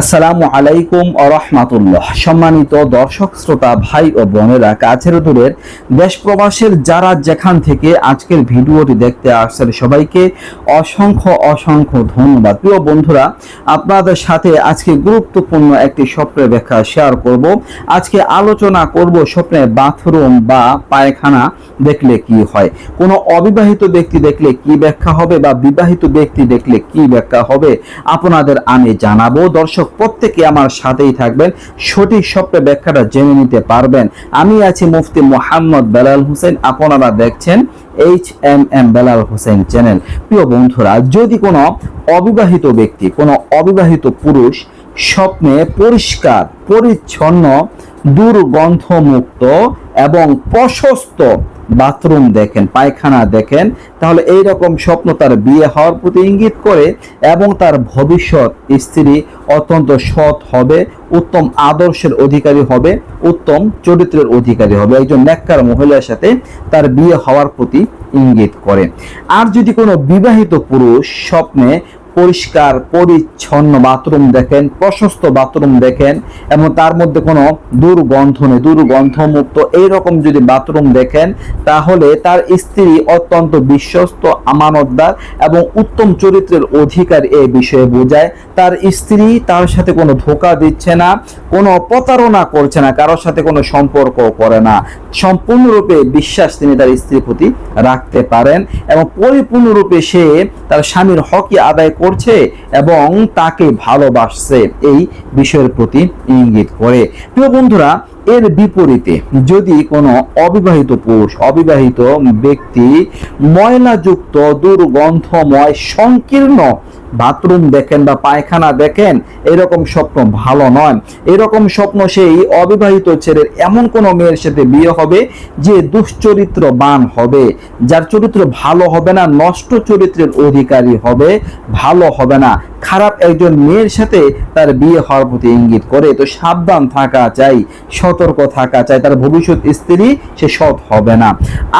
আসসালামু আলাইকুম আরহামাতুল্লাহ সম্মানিত দর্শক, শ্রোতা, ভাই ও বোনেরা, কাছের দূরের দেশ প্রবাসের যারা যেখান থেকে আজকের ভিডিওটি দেখতে আসছেন, সবাইকে অসংখ্য অসংখ্য ধন্যবাদ। প্রিয় বন্ধুরা, আপনাদের সাথে আজকে গুরুত্বপূর্ণ একটি স্বপ্নের ব্যাখ্যা শেয়ার করব। আজকে আলোচনা করব স্বপ্নে বাথরুম বা পায়খানা দেখলে কি হয়? কোনো অবিবাহিত ব্যক্তি দেখলে কি ব্যাখ্যা হবে বা বিবাহিত ব্যক্তি দেখলে কি ব্যাখ্যা হবে? আপনাদের আমি জানাব। দর্শক প্রত্যেকে আমার সাথেই থাকবেন। সঠিক স্বপ্নের ব্যাখ্যাটা জেনে নিতে পারবেন। আমি আছি মুফতি মোহাম্মদ বেলাল হোসেন। আপনারা দেখছেন H M M Belal Hossain channel. প্রিয় বন্ধুরা, যদি কোনো অবিবাহিত ব্যক্তি, কোনো অবিবাহিত পুরুষ স্বপ্নে পরিষ্কার, পরিচ্ছন্ন, দুর্গন্ধমুক্ত এবং প্রশস্ত বাথরুম দেখেন, পায়খানা দেখেন, তাহলে এই রকম স্বপ্ন তার বিয়ে হওয়ার প্রতি ইঙ্গিত করে এবং তার ভবিষ্যৎ স্ত্রী অত্যন্ত সৎ হবে, উত্তম আদর্শের অধিকারী হবে, উত্তম চরিত্রের অধিকারী হবে। একজন নেককার মহিলার সাথে তার বিয়ে হওয়ার প্রতি ইঙ্গিত করে। আর যদি কোনো বিবাহিত পুরুষ স্বপ্নে পরিষ্কার, পরিচ্ছন্ন বাথরুম দেখেন, প্রশস্ত বাথরুম দেখেন এবং তার মধ্যে কোনো দুর্গন্ধ নেই, দুর্গন্ধমুক্ত। এইরকম যদি বাথরুম দেখেন, তাহলে তার স্ত্রী অত্যন্ত বিশ্বস্ত, আমানতদার এবং উত্তম চরিত্রের অধিকার এই বিষয়ে বোঝায়। তার স্ত্রী তার সাথে কোনো ধোকা দিচ্ছে না, কোনো প্রতারণা করছে না, কারোর সাথে কোনো সম্পর্ক করে না। সম্পূর্ণরূপে বিশ্বাস তিনি তার স্ত্রীর প্রতি রাখতে পারেন এবং পরিপূর্ণরূপে সে তার স্বামীর হকি আদায় করছে এবং তাকে ভালোবাসছে এই বিষয়ের প্রতি ইঙ্গিত করে। প্রিয় বন্ধুরা এর বিপরীতে যদি কোনো অবিবাহিত পুরুষ, অবিবাহিত ব্যক্তি ময়লাযুক্ত, দুর্গন্ধময়, সংকীর্ণ বাথরুম দেখেন বা পায়খানা দেখেন, এরকম স্বপ্ন ভালো নয়। এরকম স্বপ্ন সেই অবিবাহিত ছেলের এমন কোনো মেয়ের সাথে বিয়ে হবে যে দুশ্চরিত্র বান হবে, যার চরিত্র ভালো হবে না, নষ্ট চরিত্রের অধিকারী হবে, ভালো হবে না। খারাপ একজন মেয়ের সাথে তার বিয়ে হওয়ার প্রতি ইঙ্গিত করে। তো সাবধান থাকা চাই সতর্ক থাকা চাই, তার ভবিষ্যৎ স্ত্রী সে সৎ হবে না।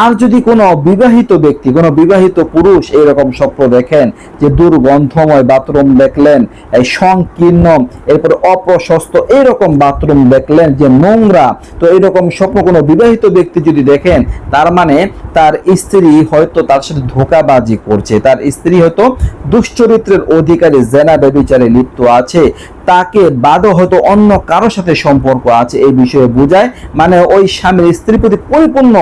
আর যদি কোনো বিবাহিত ব্যক্তি, কোনো বিবাহিত পুরুষ এরকম স্বপ্ন দেখেন যে দুর্গন্ধময় বাথরুম দেখলেন, এই সংকীর্ণ, এরপর অপ্রশস্ত এরকম বাথরুম দেখলেন যে নোংরা, তো এরকম স্বপ্ন কোনো বিবাহিত ব্যক্তি যদি দেখেন, তার মানে তার স্ত্রী হয়তো তার সাথে ধোকাবাজি করছে। তার স্ত্রী হয়তো দুশ্চরিত্রের অধিকারী জেনা ব্যবিচারে লিপ্ত আছে। তাকে বাদও হয়তো অন্য কারোর সাথে সম্পর্ক আছে, এই বিষয়ে বোঝায়। মানে ওই স্বামীর স্ত্রীর প্রতি পরিপূর্ণ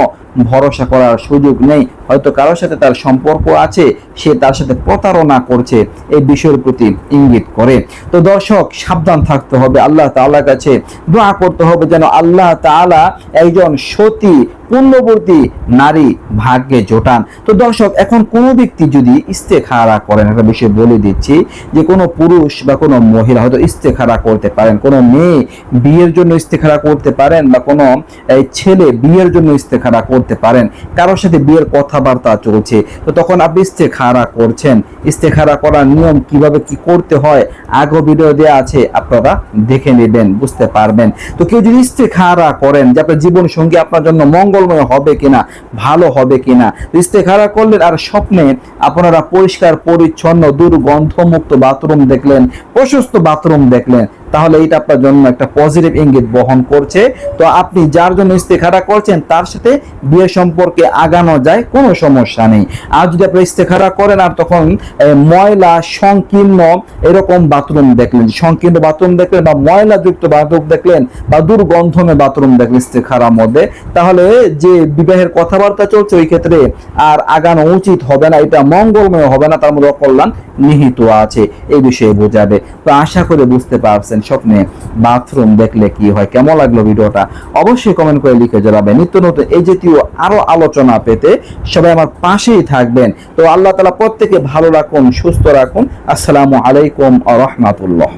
ভরসা করার সুযোগ নেই। হয়তো কারোর সাথে তার সম্পর্ক আছে, সে তার সাথে প্রতারণা করছে এই বিষয়ের প্রতি ইঙ্গিত করে। তো দর্শক, সাবধান থাকতে হবে। আল্লাহ তাআলার কাছে দোয়া করতে হবে যেন আল্লাহ তাআলা একজন সতী, পুণ্যবর্তী নারী ভাগ্যে জোটান। তো দর্শক, এখন কোনো ব্যক্তি যদি ইস্তেখারা করেন, একটা বিষয় বলে দিচ্ছি যে কোনো পুরুষ বা কোনো মহিলা হয়তো ইস্তেখারা করতে পারেন, কোনো মেয়ে বিয়ের জন্য ইস্তেখারা করতে পারেন বা কোনো ছেলে বিয়ের জন্য ইস্তেখারা করতে পারেন। কারোর সাথে বিয়ের কথাবার্তা চলছে। তো তখন আপনি ইস্তেখারা করছেন। ইস্তেখারা করার নিয়ম কীভাবে কি করতে হয় আগো ভিডিও দেওয়া আছে, আপনারা দেখে নেবেন, বুঝতে পারবেন। তো কেউ যদি ইস্তেখারা করেন যে আপনার জীবন সঙ্গী আপনার জন্য মঙ্গলময় হবে কিনা, ভালো হবে কিনা ইস্তেখারা করলেন আর স্বপ্নে আপনারা পরিষ্কার, পরিচ্ছন্ন, দুর্গন্ধমুক্ত বাথরুম দেখলেন, প্রশস্ত বাথরুম দেখলেন। তাহলে এটা আপনার জন্য একটা পজিটিভ ইঙ্গিত বহন করছে। তো আপনি যার জন্য ইস্তেখারা করছেন, তার সাথে বিয়ে সম্পর্কে আগানো যায়, কোনো সমস্যা নেই। আর যদি আপনি ইস্তেখারা করেন, আর তখন ময়লা, সংকীর্ণ, এরকম বাথরুম দেখলেন, সংকীর্ণ বাথরুম দেখলেন বা ময়লাযুক্ত বাথরুম দেখলেন বা দুর্গন্ধমে বাথরুম দেখলেন ইস্তেখারার মধ্যে, তাহলে যে বিবাহের কথাবার্তা চলছে, ওই ক্ষেত্রে আর আগানো উচিত হবে না, এটা মঙ্গলময় হবে না, তার মধ্যে অকল্যাণ নিহিত আছে, এই বিষয়ে বোঝাবে। তো আশা করে বুঝতে পারছেন। স্বপ্নে বাথরুম দেখলে কি হয়, কেমন লাগল ভিডিওটা? অবশ্যই কমেন্ট করে লিখে জানাবেন। নিত্য নতুন এই জাতীয় আরও আলোচনা পেতে সবাই আমার পাশেই থাকবেন। তো আল্লাহ তালা প্রত্যেকে ভালো রাখুন, সুস্থ রাখুন। আসসালামু আলাইকুম আ রহমাতুল্লাহ।